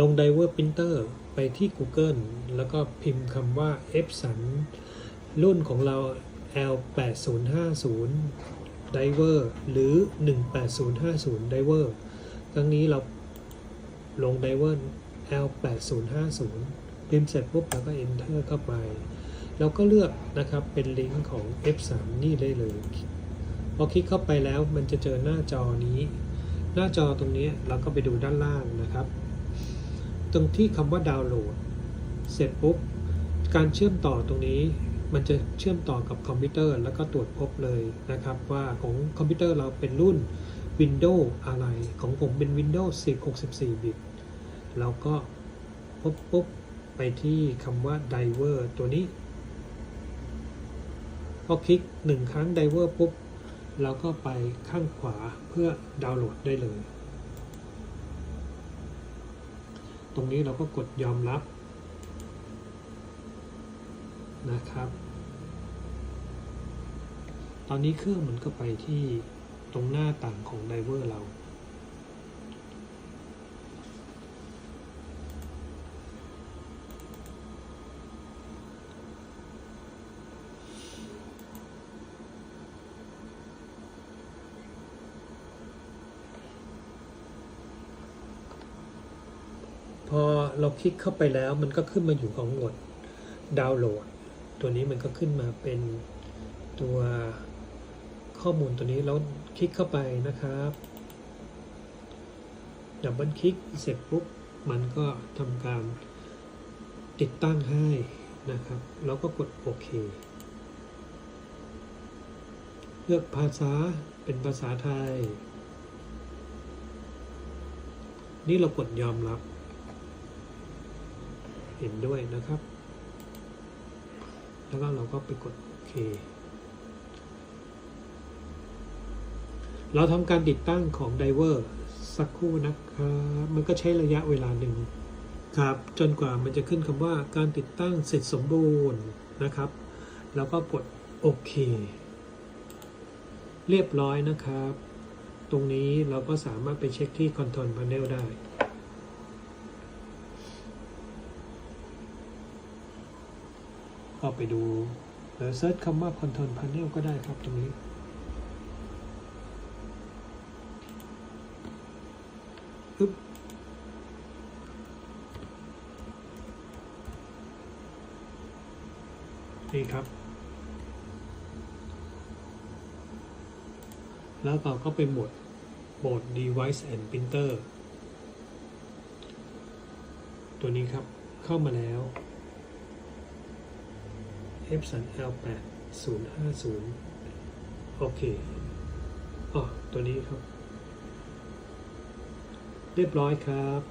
ลง Diver Printer ไปที่ Google แล้วก็พิมพ์คำว่า Epson รุ่นของเรา L8050 Diver หรือ 18050 Diver ครั้งนี้เราลง Diver L8050 พิมพ์เสร็จปุ๊บแล้วก็ Enter เข้าไป แล้วก็เลือกนะครับเป็นลิงก์ของ F3 นี่ได้เลย พอคลิกเข้าไปแล้วมันจะเจอหน้าจอนี้ หน้าจอตรงนี้เราก็ไปดูด้านล่างนะครับ ตรงที่คำว่าดาวน์โหลด เสร็จปุ๊บ การเชื่อมต่อตรงนี้ มันจะเชื่อมต่อกับคอมพิวเตอร์ แล้วก็ตรวจพบเลยนะครับ ว่าของคอมพิวเตอร์เราเป็นรุ่น Windows อะไร ของผมเป็น Windows 10 64 บิตเราก็ปุ๊บปุ๊บไปที่คำว่า Diver ตัวนี้ พอคลิกหนึ่งครั้ง Diver ปุ๊บ เราก็ไปข้างขวาเพื่อดาวน์โหลดได้เลย ต รงนี้เราก็กดยอมรับนะครับ ตอนนี้เครื่องมันก็ไปที่ตรงหน้าต่างของไดเวอร์เรา พอ เราคลิกเข้าไปแล้วมันก็ขึ้นมาอยู่ของหมดดาวน์โหลด ตัวนี้มันก็ขึ้นมาเป็นตัวข้อมูลตัวนี้แล้วคลิกเข้าไปนะครับดับเบิลคลิกเสร็จปุ๊บมันก็ทำการติดตั้งให้นะครับ แล้วก็กดโอเค เลือกภาษาเป็นภาษาไทย นี่เรากดยอมรับ เห็นด้วยนะครับ แล้วก็เราก็ไปกดโอเค เราทำการติดตั้งของไดเวอร์สักครู่นะครับมันก็ใช้ระยะเวลาหนึ่งครับ จนกว่ามันจะขึ้นคำว่าการติดตั้งเสร็จสมบูรณ์นะครับ แล้วก็กดโอเค เรียบร้อยนะครับ ตรงนี้เราก็สามารถไปเช็คที่ Control Panel ได้ ก็ไปดูหรือเซิร์ชคำว่า Control Panel ก็ได้ครับตรงนี้ ปึ๊บนี่ครับ แล้วเราก็ไปหมดโหมด device and printer ตัวนี้ครับเข้ามาแล้ว Epson L8 050 โอเคอ๋อตัวนี้ครับ เรียบร้อยครับ